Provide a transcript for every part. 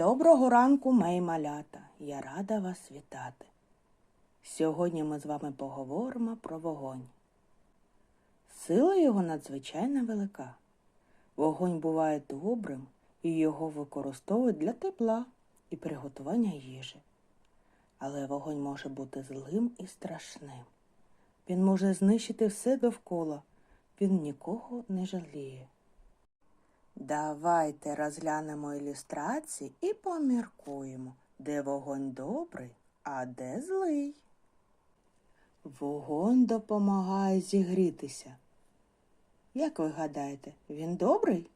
Доброго ранку, мої малята! Я рада вас вітати. Сьогодні ми з вами поговоримо про вогонь. Сила його надзвичайно велика. Вогонь буває добрим і його використовують для тепла і приготування їжі. Але вогонь може бути злим і страшним. Він може знищити все довкола, він нікого не жаліє. Давайте розглянемо ілюстрації і поміркуємо, де вогонь добрий, а де злий. Вогонь допомагає зігрітися. Як ви гадаєте, він добрий?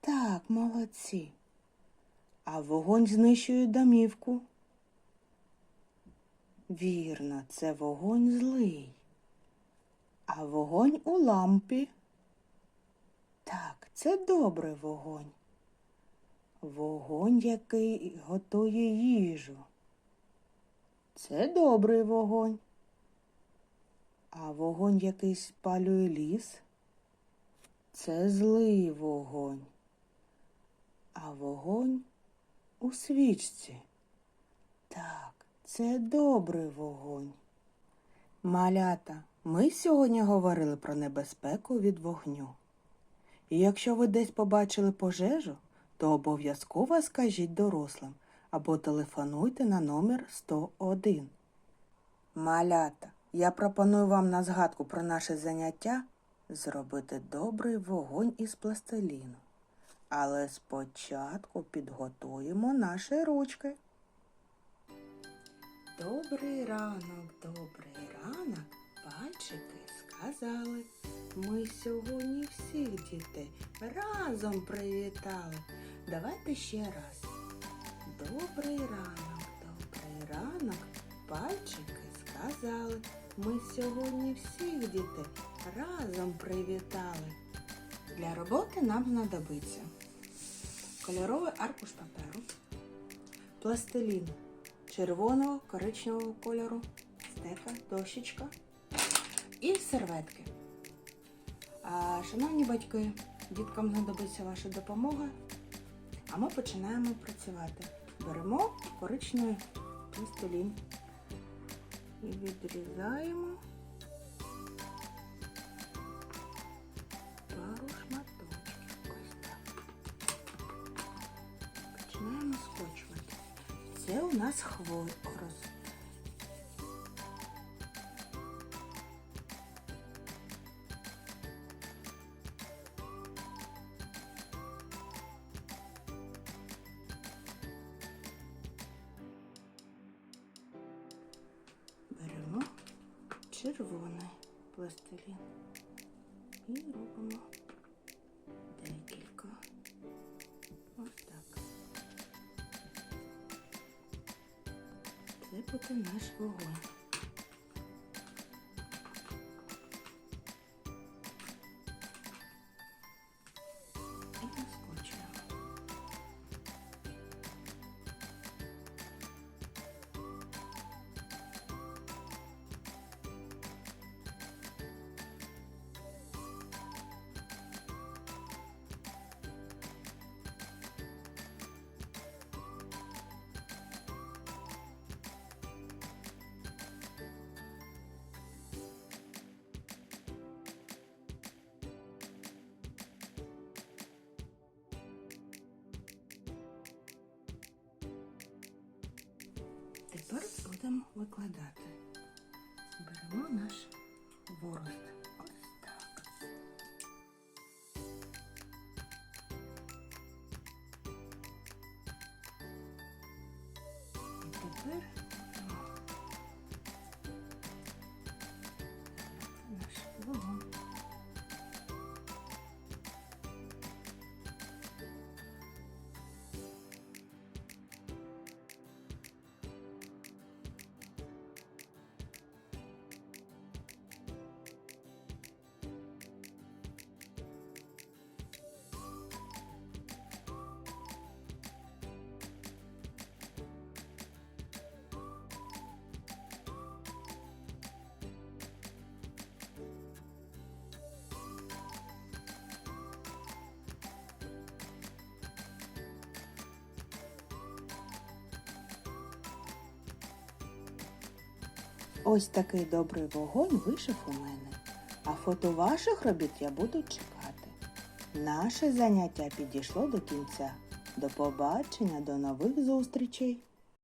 Так, молодці. А вогонь знищує домівку. Вірно, це вогонь злий. А вогонь у лампі. Так, це добрий вогонь. Вогонь, який готує їжу. Це добрий вогонь. А вогонь, який спалює ліс. Це злий вогонь. А вогонь у свічці. Так, це добрий вогонь. Малята, ми сьогодні говорили про небезпеку від вогню. І якщо ви десь побачили пожежу, то обов'язково скажіть дорослим або телефонуйте на номер 101. Малята, я пропоную вам на згадку про наше заняття зробити добрий вогонь із пластиліну. Але спочатку підготуємо наші ручки. Добрий ранок, добрий ранок, пальчики сказали. Ми сьогодні всіх дітей разом привітали. Давайте ще раз. Добрий ранок, добрий ранок, пальчики сказали. Ми сьогодні всіх дітей разом привітали. Для роботи нам знадобиться кольоровий аркуш паперу, пластилін червоного коричневого кольору, стека, дощечка і серветки. Шановні батьки, діткам знадобиться ваша допомога, а ми починаємо працювати. Беремо коричневий пластилін і відрізаємо пару шматочків. Починаємо скочувати. Це у нас хворост. Червоний пластилін і робимо декілька. Ось так. Це буде наш вогонь. Тепер будемо викладати. Беремо наш ворост. Ось так. Тепер Ось такий добрий вогонь вийшов у мене. А фото ваших робіт я буду чекати. Наше заняття підійшло до кінця. До побачення, до нових зустрічей!